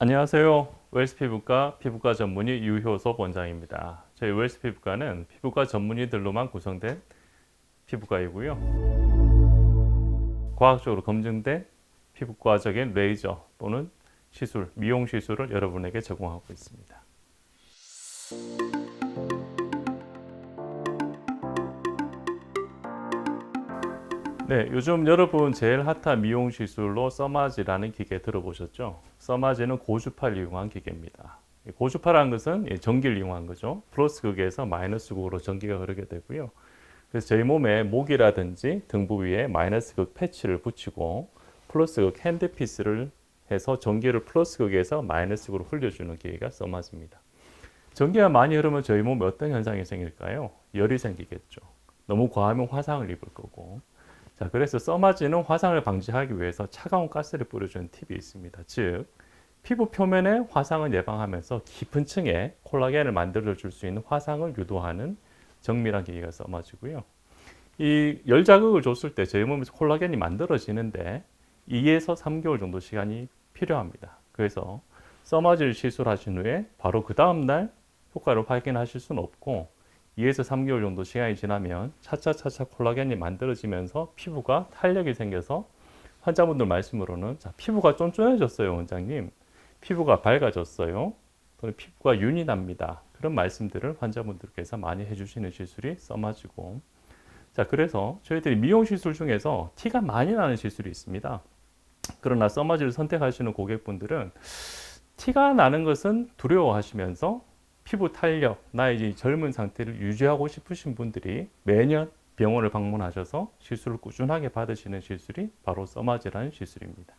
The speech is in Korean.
안녕하세요. 웰스 피부과 피부과 전문의 유효섭 원장입니다. 저희 웰스 피부과는 피부과 전문의들로만 구성된 피부과이고요. 과학적으로 검증된 피부과적인 레이저 또는 시술, 미용 시술을 여러분에게 제공하고 있습니다. 네, 요즘 여러분 제일 핫한 미용 시술로 써마지라는 기계 들어보셨죠? 써마지는 고주파를 이용한 기계입니다. 이 고주파라는 것은 이 전기를 이용한 거죠. 플러스 극에서 마이너스 극으로 전기가 흐르게 되고요. 그래서 저희 몸에 목이라든지 등 부 위에 마이너스 극 패치를 붙이고 플러스 극 핸드피스를 해서 전기를 플러스 극에서 마이너스 극으로 흘려주는 기계가 써마지입니다. 전기가 많이 흐르면 저희 몸에 어떤 현상이 생길까요? 열이 생기겠죠. 너무 과하면 화상을 입을 거고. 자, 그래서 써마지는 화상을 방지하기 위해서 차가운 가스를 뿌려주는 팁이 있습니다. 즉, 피부 표면의 화상을 예방하면서 깊은 층에 콜라겐을 만들어 줄 수 있는 화상을 유도하는 정밀한 기계가 써마지고요. 이 열 자극을 줬을 때 저희 몸에서 콜라겐이 만들어지는데 2에서 3개월 정도 시간이 필요합니다. 그래서 써마지를 시술하신 후에 바로 그 다음 날 효과를 확인하실 수는 없고 2에서 3개월 정도 시간이 지나면 차차차차 콜라겐이 만들어지면서 피부가 탄력이 생겨서 환자분들 말씀으로는 자, 피부가 쫀쫀해졌어요, 원장님. 피부가 밝아졌어요. 또는 피부가 윤이 납니다. 그런 말씀들을 환자분들께서 많이 해주시는 시술이 써마지고 자, 그래서 저희들이 미용 시술 중에서 티가 많이 나는 시술이 있습니다. 그러나 써마지를 선택하시는 고객분들은 티가 나는 것은 두려워하시면서 피부 탄력, 나의 젊은 상태를 유지하고 싶으신 분들이 매년 병원을 방문하셔서 시술을 꾸준하게 받으시는 시술이 바로 써마지라는 시술입니다.